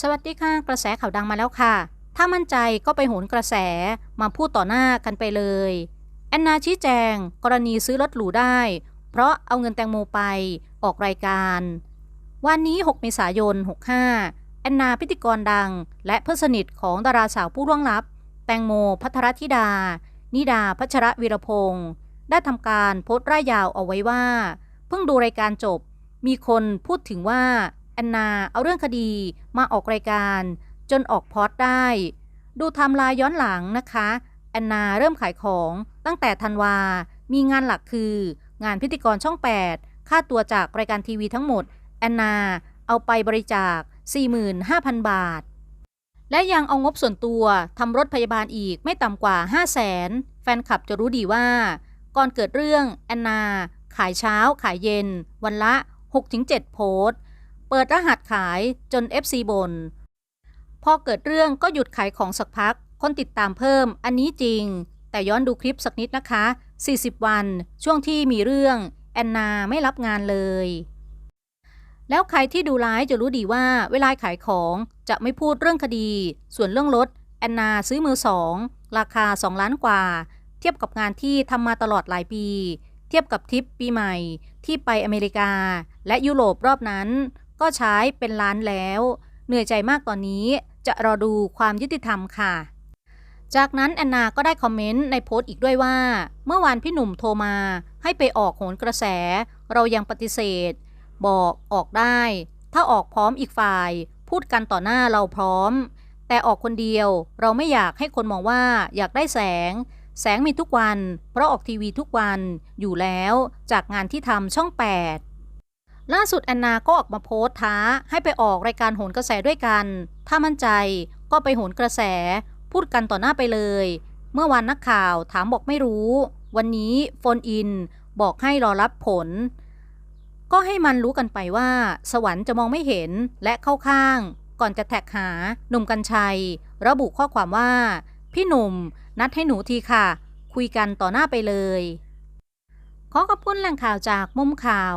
สวัสดีค่ะ กระแสข่าวดังมาแล้วค่ะ ถ้ามั่นใจก็ไปโหนกระแสมาพูดต่อหน้ากันไปเลย แอนนาชี้แจง กรณีซื้อรถหรูได้ เพราะเอาเงินแตงโมไปออกรายการ วันนี้ 6 เมษายน 65 แอนนาพิธีกรดัง และเพื่อนสนิทของดาราสาวผู้ร่วงลับ แตงโมพัทรธิดา นิดาพัชระวีรพงศ์ได้ทำการโพสต์ร่ายยาวเอาไว้ว่า เพิ่งดูรายการจบ มีคนพูดถึงว่า แอนนาเอาเรื่องคดีมาออกรายการจนออกพอดได้ ดูไทำลายย้อนหลังนะคะ แอนนาเริ่มขายของตั้งแต่ธันวา มีงานหลักคือ งานพิธีกรช่อง 8 ค่าตัวจากรายการทีวีทั้งหมด แอนนาเอาไปบริจาค 45,000 บาท และยังเอางบส่วนตัวทำรถพยาบาลอีกไม่ต่ำกว่า 5 0 0แสนแฟนคลับจะรู้ดีว่า ก่อนเกิดเรื่องแอนนา ขายเช้าขายเย็น วันละ 6-7 โพสต์ ปิดรหัสขายจน FC บน พอเกิดเรื่องก็หยุดขายของสักพัก คนติดตามเพิ่มอันนี้จริง แต่ย้อนดูคลิปสักนิดนะคะ 40 วัน ช่วงที่มีเรื่องแอนนาไม่รับงานเลย แล้วใครที่ดูไลฟ์จะรู้ดีว่าเวลาขายของจะไม่พูดเรื่องคดี ส่วนเรื่องรถแอนนาซื้อมือสองราคา 2 ล้านกว่า เทียบกับงานที่ทำมาตลอดหลายปี เทียบกับทริปปีใหม่ที่ไปอเมริกา และยุโรปรอบนั้น ก็ใช้เป็นล้านแล้ว เหนื่อยใจมากตอนนี้จะรอดูความยุติธรรมค่ะ จากนั้นแอนนาก็ได้คอมเมนต์ในโพสต์อีกด้วยว่า เมื่อวานพี่หนุ่มโทรมาให้ไปออกโหนกระแส เรายังปฏิเสธ บอกออกได้ ถ้าออกพร้อมอีกฝ่าย พูดกันต่อหน้าเราพร้อม แต่ออกคนเดียวเราไม่อยากให้คนมองว่าอยากได้แสง แสงมีทุกวัน เพราะออกทีวีทุกวันอยู่แล้วจากงานที่ทำช่อง 8 ล่าสุดแอนนาก็ออกมาโพสต์ท้าให้ไปออกรายการโหนกระแสด้วยกัน ถ้ามั่นใจก็ไปโหนกระแส พูดกันต่อหน้าไปเลย เมื่อวานนักข่าวถามบอกไม่รู้ วันนี้โฟนอินบอกให้รอรับผล ก็ให้มันรู้กันไปว่า สวรรค์จะมองไม่เห็นและเข้าข้าง ก่อนจะแท็กหาหนุ่มกัญชัย ระบุข้อความว่า พี่หนุ่ม นัดให้หนูทีค่ะ คุยกันต่อหน้าไปเลย ขอขอบคุณแหล่งข่าวจากมุมข่าว